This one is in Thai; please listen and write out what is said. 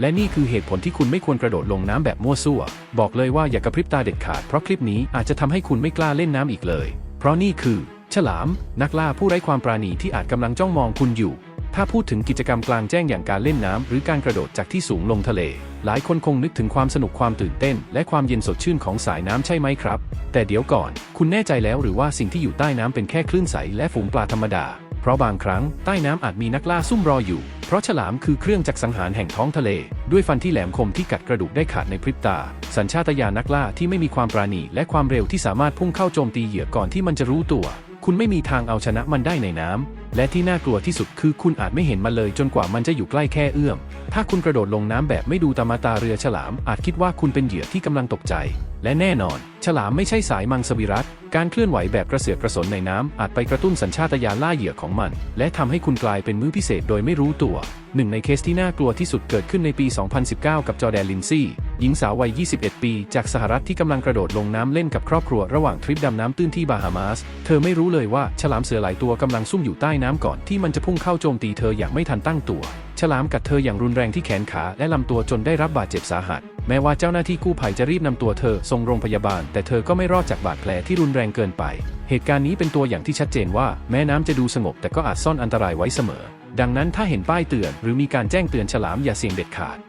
และนี่คือเหตุผลที่คุณไม่ควรกระโดดลงน้ำแบบมั่วซั่ว บอกเลยว่าอย่ากระพริบตาเด็ดขาดเพราะคลิปนี้อาจจะทำให้คุณไม่กล้าเล่นน้ำอีกเลย เพราะนี่คือ ฉลาม นักล่าผู้ไร้ความปราณีที่อาจกำลังจ้องมองคุณอยู่ ถ้าพูดถึงกิจกรรมกลางแจ้งอย่างการเล่นน้ำหรือการกระโดดจากที่สูงลงทะเล หลายคนคงนึกถึงความสนุกความตื่นเต้น และความเย็นสดชื่นของสายน้ำใช่ไหมครับ แต่เดี๋ยวก่อน คุณแน่ใจแล้วหรือว่าสิ่งที่อยู่ใต้น้ำเป็นแค่คลื่นใสและฝูงปลาธรรมดา ราะบางครั้งใต้น้ำอาจมีนักล่าซุ่มรออยู่ เพราะฉลามคือเครื่องจักรสังหารแห่งท้องทะเล ด้วยฟันที่แหลมคมที่กัดกระดูกได้ขาดในพริบตา สัญชาตญาณนักล่าที่ไม่มีความปราณีและความเร็วที่สามารถพุ่งเข้าโจมตีเหยื่อก่อนที่มันจะรู้ตัว คุณไม่มีทางเอาชนะมันได้ในน้ำ และที่น่ากลัวที่สุดคือคุณอาจไม่เห็นมันเลยจนกว่ามันจะอยู่ใกล้แค่เอื้อม ถ้าคุณกระโดดลงน้ำแบบไม่ดูตามาตาเรือฉลาม อาจคิดว่าคุณเป็นเหยื่อที่กำลังตกใจ และแน่นอน ฉลามไม่ใช่สายมังสวิรัตการเคลื่อนไหวแบบกระเสือกกระสนในน้ำอาจไปกระตุ้นสัญชาตญาณล่าเหยื่อของมัน และทำให้คุณกลายเป็นมือพิเศษโดยไม่รู้ตัว หนึ่งในเคสที่น่ากลัวที่สุดเกิดขึ้นในปี 2019 กับจอแดนลินซี่ หญิงสาววัย 21 ปี จากสหรัฐที่กำลังกระโดดลงน้ำเล่นกับครอบครัวระหว่างทริปดำน้ำตื้นที่บาฮามาส เธอไม่รู้เลยว่าฉลามเสือหลายตัวกำลังซุ่มอยู่ใต้น้ำก่อนที่มันจะพุ่งเข้าโจมตีเธออย่างไม่ทันตั้งตัว ฉลามกัดเธออย่างรุนแรงที่แขนขาและลำตัวจนได้รับบาดเจ็บสาหัส แม้ว่าเจ้าหน้าที่กู้ภัยจะรีบนำตัวเธอส่งโรงพยาบาล แต่เธอก็ไม่รอดจากบาดแผลที่รุนแรงเกินไป เหตุการณ์นี้เป็นตัวอย่างที่ชัดเจนว่า แม้น้ำจะดูสงบแต่ก็อาจซ่อนอันตรายไว้เสมอ ดังนั้นถ้าเห็นป้ายเตือน หรือมีการแจ้งเตือนฉลามอย่าเสี่ยงเด็ดขาด